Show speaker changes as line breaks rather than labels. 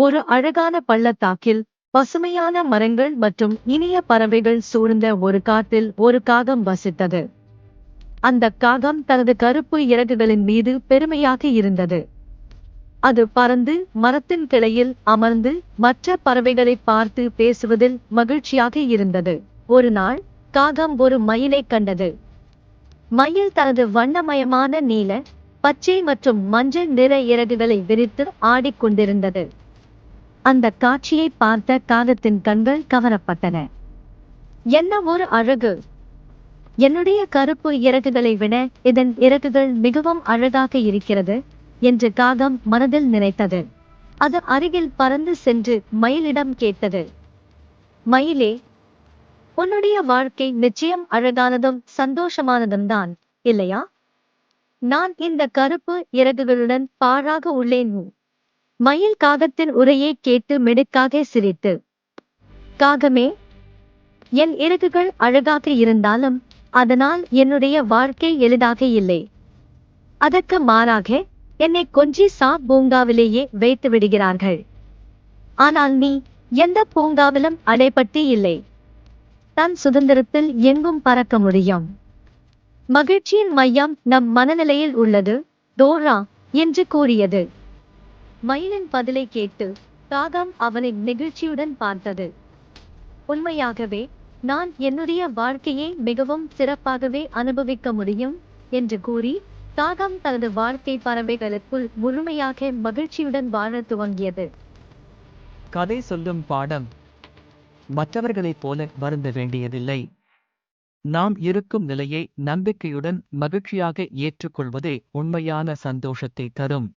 ஒரு அழகான பள்ளத்தாக்கில் பசுமையான மரங்கள் மற்றும் இனிய பறவைகள் சூழ்ந்த ஒரு காட்டில் ஒரு காகம் வசித்தது. அந்த காகம் தனது கருப்பு இறகுகளின் மீது பெருமையாக இருந்தது. அது பறந்து மரத்தின் கிளையில் அமர்ந்து மற்ற பறவைகளை பார்த்து பேசுவதில் மகிழ்ச்சியாக இருந்தது. ஒரு நாள் காகம் ஒரு மயிலைக் கண்டது. மயில் தனது வண்ணமயமான நீல பச்சை மற்றும் மஞ்சள் நிற இறகுகளை விரித்து ஆடிக்கொண்டிருந்தது. அந்த காட்சியை பார்த்த காகத்தின் கண்கள் கவரப்பட்டன. என்ன ஒரு அழகு? என்னுடைய கருப்பு இறகுகளை விட இதன் இறகுகள் மிகவும் அழகாக இருக்கிறது என்று காகம் மனதில் நினைத்தது. அது அருகில் பறந்து சென்று மயிலிடம் கேட்டது. மயிலே உன்னுடைய வாழ்க்கை நிச்சயம் அழகானதும் சந்தோஷமானதும் தான் இல்லையா? நான் இந்த கருப்பு இறகுகளுடன் பாழாக உள்ளேன். மயில் காகத்தின் உரையை கேட்டு மிடுக்காக சிரித்து காகமே என் இறகுகள் அழகாக இருந்தாலும் அதனால் என்னுடைய வாழ்க்கை எளிதாக இல்லை. அதற்கு மாறாக என்னை கொஞ்சி சா பூங்காவிலேயே வைத்து விடுகிறார்கள். ஆனால் நீ எந்த பூங்காவிலும் அடைப்பட்டு இல்லை. தன் சுதந்திரத்தில் எங்கும் பறக்க முடியும். மகிழ்ச்சியின் மையம் நம் மனநிலையில் உள்ளது டோரா என்று கூறியது. மயிலின் பதிலை கேட்டு காகம் அவனை நெகிழ்ச்சியுடன் பார்த்தது. உண்மையாகவே நான் என்னுடைய வாழ்க்கையை மிகவும் சிறப்பாகவே அனுபவிக்க முடியும் என்று கூறி காகம் தனது வாழ்க்கை பறவைகளுக்குள் முழுமையாக மகிழ்ச்சியுடன் வாழத் துவங்கியது.
கதை சொல்லும் பாடம் மற்றவர்களைப் போல வருந்த வேண்டியதில்லை. நாம் இருக்கும் நிலையை நம்பிக்கையுடன் மகிழ்ச்சியாக ஏற்றுக்கொள்வதே உண்மையான சந்தோஷத்தை தரும்.